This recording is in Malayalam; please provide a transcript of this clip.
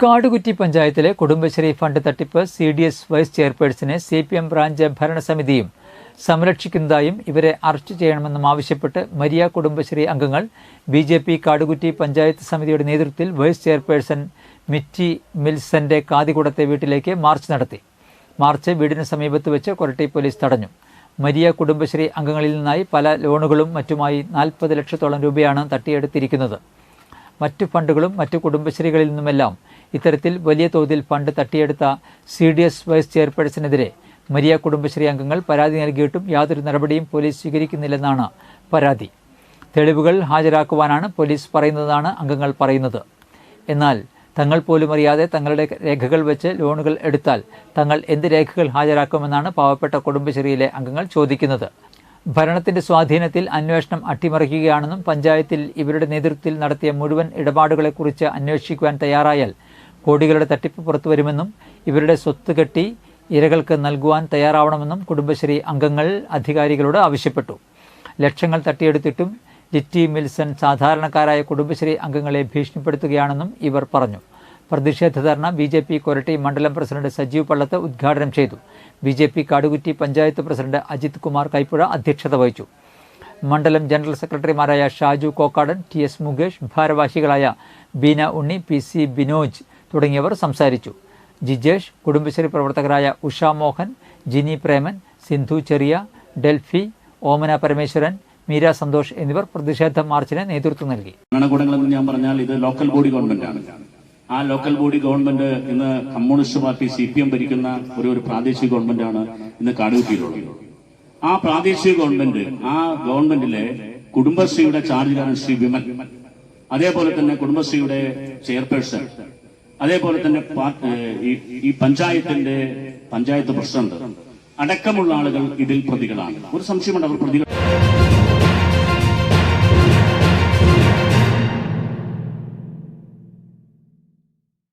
കാടുകുറ്റി പഞ്ചായത്തിലെ കുടുംബശ്രീ ഫണ്ട് തട്ടിപ്പ് സി ഡി എസ് വൈസ് ചെയർപേഴ്സണെ സി പി എം ബ്രാഞ്ച് ഭരണസമിതിയും സംരക്ഷിക്കുന്നതായും ഇവരെ അറസ്റ്റ് ചെയ്യണമെന്നും ആവശ്യപ്പെട്ട് മരിയ കുടുംബശ്രീ അംഗങ്ങൾ B J P Kadukutty panchayat സമിതിയുടെ നേതൃത്വത്തിൽ വൈസ് ചെയർപേഴ്സൺ മിറ്റി മിൽസന്റെ കാതികുടത്തെ വീട്ടിലേക്ക് മാർച്ച് നടത്തി. മാർച്ച് വീടിന് സമീപത്ത് വെച്ച് കൊരട്ടി പോലീസ് തടഞ്ഞു. മരിയ കുടുംബശ്രീ അംഗങ്ങളിൽ നിന്നായി പല ലോണുകളും മറ്റുമായി നാൽപ്പത് ലക്ഷത്തോളം രൂപയാണ് തട്ടിയെടുത്തിരിക്കുന്നത്. മറ്റു ഫണ്ടുകളും മറ്റു കുടുംബശ്രീകളിൽ നിന്നുമെല്ലാം ഇത്തരത്തിൽ വലിയ തോതിൽ ഫണ്ട് തട്ടിയെടുത്ത സി ഡി എസ് വൈസ് ചെയർപേഴ്സണെതിരെ മരിയ കുടുംബശ്രീ അംഗങ്ങൾ പരാതി നൽകിയിട്ടും യാതൊരു നടപടിയും പോലീസ് സ്വീകരിക്കുന്നില്ലെന്നാണ് പരാതി. തെളിവുകൾ ഹാജരാക്കുവാനാണ് പോലീസ് പറയുന്നതാണ് അംഗങ്ങൾ പറയുന്നത്. എന്നാൽ തങ്ങൾ പോലും അറിയാതെ തങ്ങളുടെ രേഖകൾ വെച്ച് ലോണുകൾ എടുത്താൽ തങ്ങൾ എന്ത് രേഖകൾ ഹാജരാക്കുമെന്നാണ് പാവപ്പെട്ട കുടുംബശ്രീയിലെ അംഗങ്ങൾ ചോദിക്കുന്നത്. ഭരണത്തിന്റെ സ്വാധീനത്തിൽ അന്വേഷണം അട്ടിമറിക്കുകയാണെന്നും പഞ്ചായത്തിൽ ഇവരുടെ നേതൃത്വത്തിൽ നടത്തിയ മുഴുവൻ ഇടപാടുകളെക്കുറിച്ച് അന്വേഷിക്കുവാൻ തയ്യാറായാൽ കോടികളുടെ തട്ടിപ്പ് പുറത്തു വരുമെന്നും ഇവരുടെ സ്വത്ത് കെട്ടി ഇരകൾക്ക് നൽകുവാൻ തയ്യാറാവണമെന്നും കുടുംബശ്രീ അംഗങ്ങൾ അധികാരികളോട് ആവശ്യപ്പെട്ടു. ലക്ഷങ്ങൾ തട്ടിയെടുത്തിട്ടും ലിറ്റി മിൽസൺ സാധാരണക്കാരായ കുടുംബശ്രീ അംഗങ്ങളെ ഭീഷണിപ്പെടുത്തുകയാണെന്നും ഇവർ പറഞ്ഞു. പ്രതിഷേധ dharna B J P Koratty മണ്ഡലം പ്രസിഡന്റ് സജീവ് പള്ളത്ത് ഉദ്ഘാടനം ചെയ്തു. B J P Kadukutty panchayat president Ajith Kumar Kaipuzha അധ്യക്ഷത വഹിച്ചു. മണ്ഡലം ജനറൽ സെക്രട്ടറിമാരായ ഷാജു കോക്കാടൻ ടി എസ് മുകേഷ് ഭാരവാഹികളായ ബീന ഉണ്ണി പി സി ബിനോജ് തുടങ്ങിയവർ സംസാരിച്ചു. ജിജേഷ് കുടുംബശ്രീ പ്രവർത്തകരായ ഉഷാ മോഹൻ ജിനി പ്രേമൻ സിന്ധു ചെറിയ ഡെൽഫി ഓമന പരമേശ്വരൻ മീര സന്തോഷ് എന്നിവർ പ്രതിഷേധ മാർച്ചിന് നേതൃത്വം നൽകി. ഭരണകൂടങ്ങളെന്ന് ഞാൻ പറഞ്ഞാൽ ഇത് ലോക്കൽ ബോഡി ഗവൺമെന്റ് ആണ് ആ ലോക്കൽ ബോഡി ഗവൺമെന്റ് ഇന്ന് communist party C P M ഭരിക്കുന്ന ഒരു ഒരു പ്രാദേശിക ഗവൺമെന്റ് ആണ് ഇന്ന് കാടുകുത്തിയിട്ടുള്ളത് ആ പ്രാദേശിക ഗവൺമെന്റ് ആ ഗവൺമെന്റിലെ കുടുംബശ്രീയുടെ ചാർജിലാണ് ശ്രീ വിമൽ. അതേപോലെ തന്നെ കുടുംബശ്രീയുടെ ചെയർപേഴ്സൺ അതേപോലെ തന്നെ ഈ- പഞ്ചായത്തിന്റെ പഞ്ചായത്ത് പ്രസിഡന്റ് അടക്കമുള്ള ആളുകൾ ഇതിൽ പ്രതികളാണ്. ഒരു സംശയമുണ്ട് അവർ പ്രതികൾ